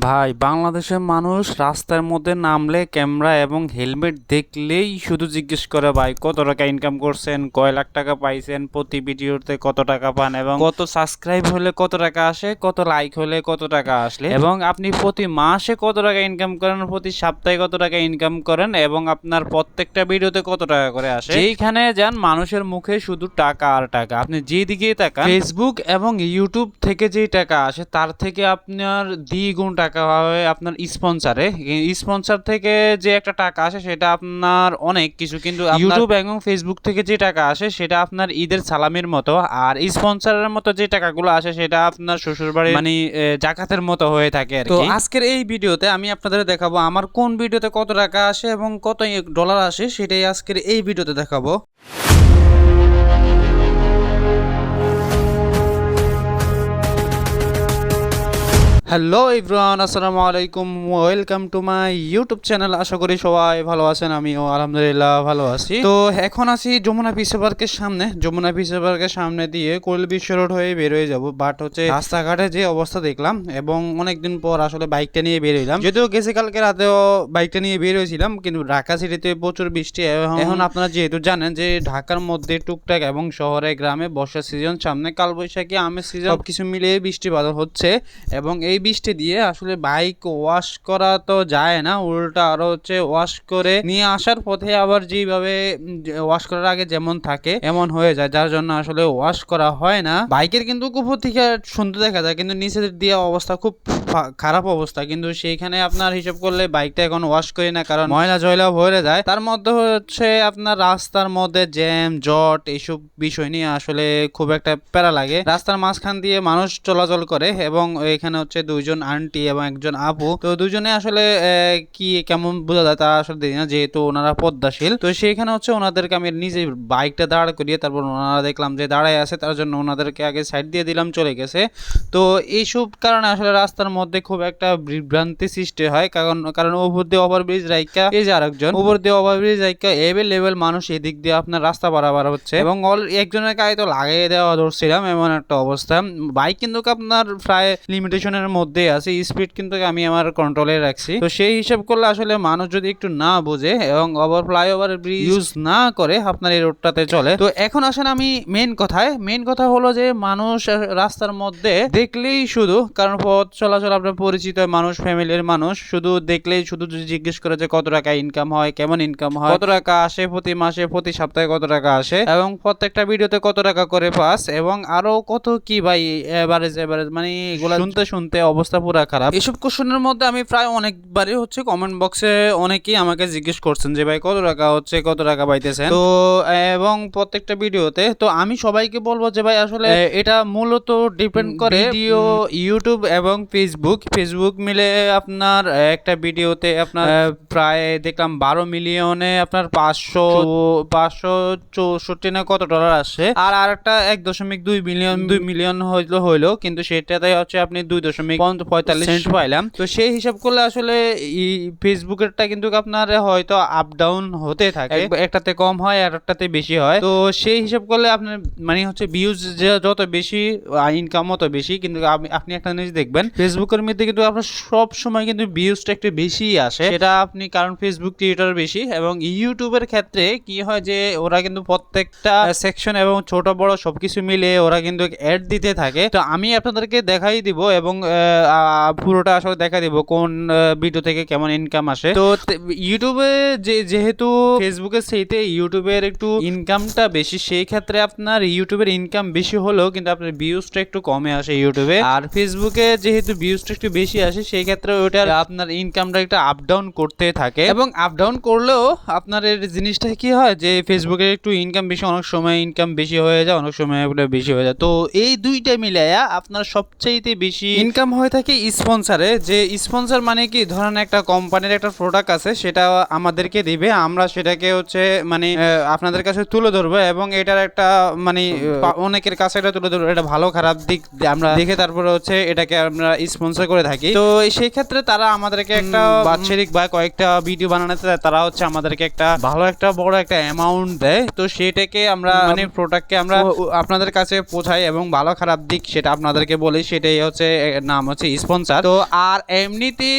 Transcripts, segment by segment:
ভাই বাংলাদেশের মানুষ রাস্তার মধ্যে নামলে ক্যামেরা এবং হেলমেট দেখলেই শুধু জিজ্ঞেস করে ভাই কত টাকা ইনকাম করছেন? কয় লাখ টাকা পাইছেন? প্রতি ভিডিওতে কত টাকা পান? এবং কত সাবস্ক্রাইব হলে কত টাকা আসে? কত লাইক হলে কত টাকা আসলে? এবং আপনি প্রতি মাসে কত টাকা ইনকাম করেন? প্রতি সপ্তাহে কত টাকা ইনকাম করেন? এবং আপনার প্রত্যেকটা ভিডিওতে কত টাকা করে আসে? এইখানে যান মানুষের মুখে শুধু টাকা আর টাকা। আপনি যেদিকেই তাকান ফেসবুক এবং ইউটিউব থেকে যেই টাকা আসে তার থেকে আপনার দ্বিগুণ টাকা হয় আপনার স্পন্সারে স্পন্সার থেকে যে একটা টাকা আসে সেটা আপনার অনেক কিছু কিন্তু ইউটিউব এবং ফেসবুক থেকে যে টাকা আসে সেটা আপনার ঈদের সালামের মতো। আর স্পন্সারের মতো যে টাকাগুলো আসে সেটা আপনার শ্বশুর বাড়ি মানে জাকাতের মতো হয়ে থাকে তো আজকের এই ভিডিওতে আমি আপনাদের দেখাবো আমার কোন ভিডিওতে কত টাকা আসে এবং কত ডলার আসে সেটাই আজকের এই ভিডিওতে দেখাবো। হ্যালো ইব্রান আসসালামু আলাইকুম, welcome to my YouTube channel. আশা করি সবাই ভালো আছেন, আমিও আলহামদুলিল্লাহ ভালো আছি। তো এখন আছি যমুনা পিসে পার্কের সামনে। যমুনা পিসে পার্কের সামনে দিয়ে কোল বিশ্ব রোড হয়ে বের হয়ে যাব। বাট হচ্ছে রাস্তাঘাটে যে অবস্থা দেখলাম এবং অনেকদিন পর আসলে বাইকটা নিয়ে বের হইলাম যদিও গেছে কালকে রাতেও বাইকটা নিয়ে বের হয়েছিলাম কিন্তু ঢাকা সিটিতে প্রচুর বৃষ্টি এখন আপনারা যেহেতু জানেন যে ঢাকার মধ্যে টুকটাক এবং শহরে, গ্রামে বর্ষার সিজন সামনে কালবৈশাখী, আমের সিজন সবকিছু মিলিয়ে বৃষ্টি বাদল হচ্ছে এবং এই বৃষ্টি দিয়ে আসলে বাইক ওয়াশ করা তো যায় না, উল্টা আরও হচ্ছে ওয়াশ করে নিয়ে আসার পথে আবার যেভাবে ওয়াশ করার আগে যেমন থাকে এমন হয়ে যায়, যার জন্য আসলে ওয়াশ করা হয় না। বাইকের কিন্তু উপর থেকে সুন্দর দেখা যায়, কিন্তু নিচে দিয়ে অবস্থা খুব খারাপ অবস্থা, কিন্তু সেইখানে আপনার হিসাব করলে বাইকটা এখন ওয়াশ করি না, কারণ ময়লা জয়লা ভরে যায়। তার মধ্যে হচ্ছে আপনার রাস্তার মধ্যে জ্যাম জট এইসব বিষয় নিয়ে আসলে খুব একটা প্যারা লাগে। রাস্তার মাঝখান দিয়ে মানুষ চলাচল করে এবং এখানে হচ্ছে দুইজন আন্টি এবং একজন আপু। তো দুজনে আসলে কি, কেমন বোঝা যায় তা আসলে দেখি না, যেহেতু ওনারা পদ্মাশীল। তো সেইখানে হচ্ছে ওনাদেরকে আমি নিজে বাইকটা দাঁড় করিয়ে তারপর ওনারা দেখলাম যে দাঁড়ায় আছে, তার জন্য ওনাদেরকে আগে সাইড দিয়ে দিলাম, চলে গেছে। তো এইসব কারণে আসলে রাস্তার মধ্যে খুব একটা বিভ্রান্তি সৃষ্টি হয়, কারণ কারণ ওপর দিয়ে ওভারব্রিজ রাইকা এই যে আরেকজন উপর দিয়ে ওভারব্রিজ রাইকা এভেল লেভেল মানুষ এদিক দিয়ে আপনার রাস্তা পারাবার হচ্ছে। এবং অল একজনের গায়ে তো লাগিয়ে দেওয়া ধরছিলাম, এমন একটা অবস্থা। বাইক কিন্তু আপনার প্রায় লিমিটেশনের মধ্যে আছে স্পিড কিন্তু আমি আমার কন্ট্রোলে রাখছি। তো সেই হিসাব করলে আসলে মানুষ যদি একটু না বোঝে এবং ওভার ফ্লাইওভার ব্রিজ ইউজ না করে আপনার এই রোডটাতে চলে। তো এখন আসেন আমি মেন কথায়। মেন কথা হলো যে মানুষ রাস্তার মধ্যে দেখলেই শুধু কারণ পথ চলাচল আপনার পরিচিত মানুষ ফ্যামিলির মানুষ শুধু দেখলেই শুধু যদি জিজ্ঞেস করে যে কত টাকা ইনকাম হয় কেমন ইনকাম হয় কত টাকা আসে প্রতি মাসে প্রতি সপ্তাহে কত টাকা আসে এবং প্রত্যেকটা ভিডিওতে কত টাকা করে পাস এবং আরও কত কি ভাই এভারেজ এভারেজ মানে এগুলা শুনতে শুনতে অবস্থা পুরো খারাপ। এসব কোশ্চেনের মধ্যে আমি প্রায় অনেকবারই হচ্ছে কমেন্ট বক্সে অনেকেই আমাকে জিজ্ঞেস করছেন যে ভাই কত টাকা হচ্ছে? কত টাকা পাইতেছেন? তো এবং প্রত্যেকটা ভিডিওতে তো আমি সবাইকে বলব যে ভাই আসলে এটা মূলত ডিপেন্ড করে ভিডিও ইউটিউব এবং ফেসবুক ফেসবুক মিলে আপনার একটা ভিডিওতে আপনার প্রায় দেখলাম বারো মিলিয়নে আপনার পাঁচশো পাঁচশো চৌষট্টি না কত ডলার আসে আর আরেকটা এক দশমিক দুই মিলিয়ন দুই মিলিয়ন হইল হইল। কিন্তু সেটাতে হচ্ছে আপনি দুই দশমিক পঞ্চ- পঁয়তাল্লিশ সেন্ট পাইলাম। তো সেই হিসাব করলে আসলে এই ফেসবুকেরটা কিন্তু আপনার হয়তো আপ ডাউন হতে থাকে। একটাতে কম হয় আর একটাতে বেশি হয়। তো সেই হিসাব করলে আপনার মানে হচ্ছে ভিউজ যত বেশি ইনকাম তত বেশি কিন্তু আপনি- একটা জিনিস দেখবেন ফেসবুকের মধ্যে কিন্তু আপনার সব সময় কিন্তু ভিউজটা একটু বেশি আসে। সেটা আপনি কারণ ফেসবুক টুইটার বেশি এবং ইউটিউবের ক্ষেত্রে কি হয় যে ওরা কিন্তু প্রত্যেকটা সেকশন এবং ছোট বড় সবকিছু মিলে ওরা কিন্তু অ্যাড দিতে থাকে। তো আমি আপনাদেরকে দেখাই দিব এবং পুরোটা আসলে দেখা দিব কোন ভিডিও থেকে কেমন ইনকাম আসে। তো ইউটিউবে যে, যেহেতু ফেসবুকের সেইতে ইউটিউবের একটু ইনকামটা বেশি, সেই ক্ষেত্রে আপনার ইউটিউবের ইনকাম বেশি হলেও কিন্তু আপনার ভিউজটা একটু কমে আসে ইউটিউবে আর ফেসবুকে যেহেতু ভিউজটা একটু বেশি আসে, সেই ক্ষেত্রে ওটার আপনার ইনকামটা একটু আপ ডাউন করতে থাকে। এবং আপ ডাউন করলেও আপনার এর জিনিসটা কি হয় যে ফেসবুকে একটু ইনকাম বেশি, অনেক সময় ইনকাম বেশি হয়ে যায়, অনেক সময় ওটা বেশি হয়ে যায়। তো এই দুইটা মিলাইয়া আপনার সবচাইতে বেশি ইনকাম হয়ে থাকে স্পন্সারে। যে স্পন্সর মানে কি? ধরেন একটা কোম্পানির একটা প্রোডাক্ট আছে সেটা আমাদেরকে দিবে। আমরা সেটাকে হচ্ছে মানে আপনাদের কাছে তুলে ধরবো এবং এটার একটা মানে অনেকের কাছে এটা তুলে ধরবো। এটা ভালো খারাপ দিক আমরা দেখে তারপরে হচ্ছে এটাকে আমরা স্পন্সর করে থাকি। তো সেই ক্ষেত্রে তারা আমাদেরকে একটা বাৎসরিক বা কয়েকটা ভিডিও বানানোতে তারা হচ্ছে আমাদেরকে একটা ভালো একটা বড় একটা অ্যামাউন্ট দেয়। তো সেটাকে আমরা মানে প্রোডাক্টকে আমরা আপনাদের কাছে পৌঁছাই এবং ভালো খারাপ দিক সেটা আপনাদেরকে বলি সেটাই হচ্ছে নাম। হচ্ছে স্পন্সার তো আর এমনিতে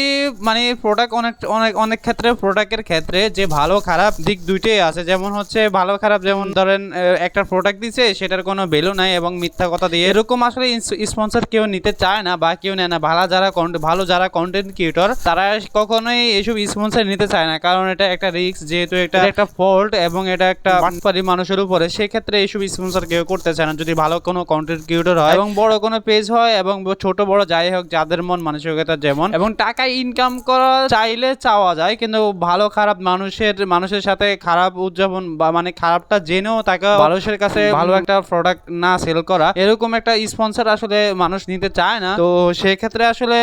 মানে প্রোডাক্ট অনেক অনেক অনেক ক্ষেত্রে প্রোডাক্টের ক্ষেত্রে যে ভালো খারাপ দিক দুইটাই আছে। যেমন হচ্ছে ভালো খারাপ যেমন ধরেন একটা প্রোডাক্ট দিছে সেটার কোনো ভ্যালু নাই এবং মিথ্যা কথা দিয়ে এরকম আসলে স্পন্সর কেউ নিতে চায় না বা কেউ নেয় না। ভালো যারা ভালো যারা কন্টেন্ট ক্রিয়েটর তারা কখনোই এইসব স্পন্সর নিতে চায় না। কারণ এটা একটা রিস্ক যেহেতু এটা একটা ফল্ট এবং এটা একটা বাটপারি মানুষের উপরে সেক্ষেত্রে এইসব স্পন্সর কেউ করতে চায় না। যদি ভালো কোনো কন্টেন্ট ক্রিয়েটর হয় এবং বড় কোনো পেজ হয় এবং ছোট বড় যাই হোক যাদের মন মানসিকতা যেমন। এবং টাকা ইনকাম করা চাইলে চাওয়া যায় কিন্তু ভালো খারাপ মানুষের মানুষের সাথে খারাপ উদযাপন বা মানে খারাপটা জেনেও তাকে মানুষের কাছে ভালো একটা প্রোডাক্ট না সেল করা। এরকম একটা স্পন্সর আসলে মানুষ নিতে চায় না। তো সেক্ষেত্রে আসলে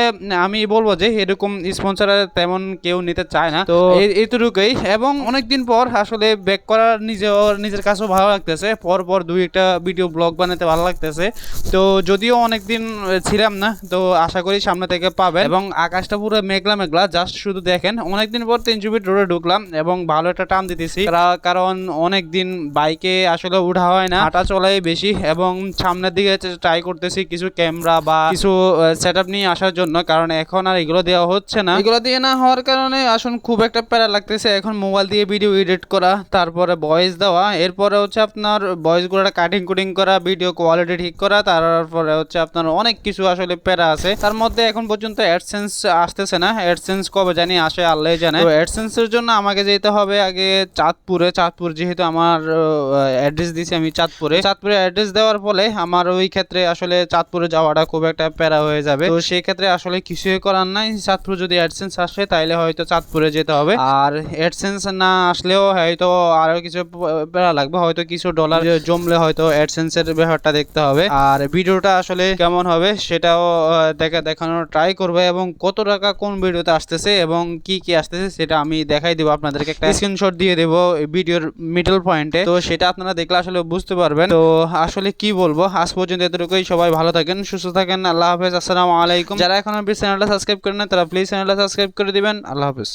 আমি বলব যে এরকম স্পন্সর তেমন কেউ নিতে চায় না। তো এইটুকুই এবং অনেকদিন পর আসলে ব্যাক করার নিজের নিজের কাছেও ভালো লাগতেছে। পর পর দুই একটা ভিডিও ব্লগ বানাতে ভালো লাগতেছে। তো যদিও অনেকদিন ছিলাম না। তো আশা করি সামনে থেকে পাবেন। এবং আকাশটা পুরো মেঘলা মেঘলা জাস্ট শুধু দেখেন। অনেকদিন পর তিন চুবিট রোডে ঢুকলাম এবং ভালো একটা টান দিতেছি। কারা- কারণ অনেকদিন বাইকে আসলে উঠা হয় না। হাঁটা চলাই বেশি এবং সামনের দিকে ট্রাই করতেছি কিছু ক্যামেরা বা কিছু সেট আপ নিয়ে আসার জন্য। কারণ এখন আর এগুলো দেওয়া হচ্ছে না। এগুলো দিয়ে না হওয়ার কারণে আসলে খুব একটা প্যারা লাগতেছে। এখন মোবাইল দিয়ে ভিডিও এডিট করা তারপরে ভয়েস দেওয়া। এরপরে হচ্ছে আপনার ভয়েসগুলো কাটিং কুটিং করা ভিডিও কোয়ালিটি ঠিক করা তারপরে হচ্ছে আপনার অনেক কিছু আসলে প্যারা আছে। তার মধ্যে এখন পর্যন্ত অ্যাডসেন্স আসতেছে না। অ্যাডসেন্স কবে জানি আসে আল্লাহ জানে। তো অ্যাডসেন্সের জন্য আমাকে যেতে হবে আগে চাঁদপুরে। চাঁদপুর যেহেতু আমার অ্যাড্রেস দিয়েছি আমি চাঁদপুরে। চাঁদপুরে অ্যাড্রেস দেওয়ার ফলে আমার ওই ক্ষেত্রে আসলে চাঁদপুরে যাওয়াটা খুব একটা প্যারা হয়ে যাবে। তো সেই ক্ষেত্রে আসলে কিছুই করার নাই। চাঁদপুর যদি অ্যাডসেন্স আসে, তাইলে হয়তো চাঁদপুরে যেতে হবে। আর অ্যাডসেন্স না আসলেও হয়তো আরও কিছু প্যারা লাগবে। হয়তো কিছু ডলার জমলে হয়তো অ্যাডসেন্সের ব্যাপারটা দেখতে হবে। আর ভিডিওটা আসলে কেমন হবে, সেটাও দেখা দেখানোর ট্রাই করবে এবং কত টাকা কোন ভিডিওতে আসতেছে এবং কি কি আসতেছে সেটা আমি দেখাই দেবো আপনাদেরকে। একটা স্ক্রিনশট দিয়ে দেবো ভিডিওর মিডল পয়েন্টে তো সেটা আপনারা দেখলে আসলে বুঝতে পারবেন। তো আসলে কি বলব আজ পর্যন্ত এতটুকুই। সবাই ভালো থাকেন সুস্থ থাকেন। আল্লাহ হাফেজ। আসসালামু আলাইকুম। যারা এখন আপনি চ্যানেলটা সাবস্ক্রাইব করেন না তারা প্লিজ চ্যানেলটা সাবস্ক্রাইব করে দিবেন। আল্লাহ হাফেজ।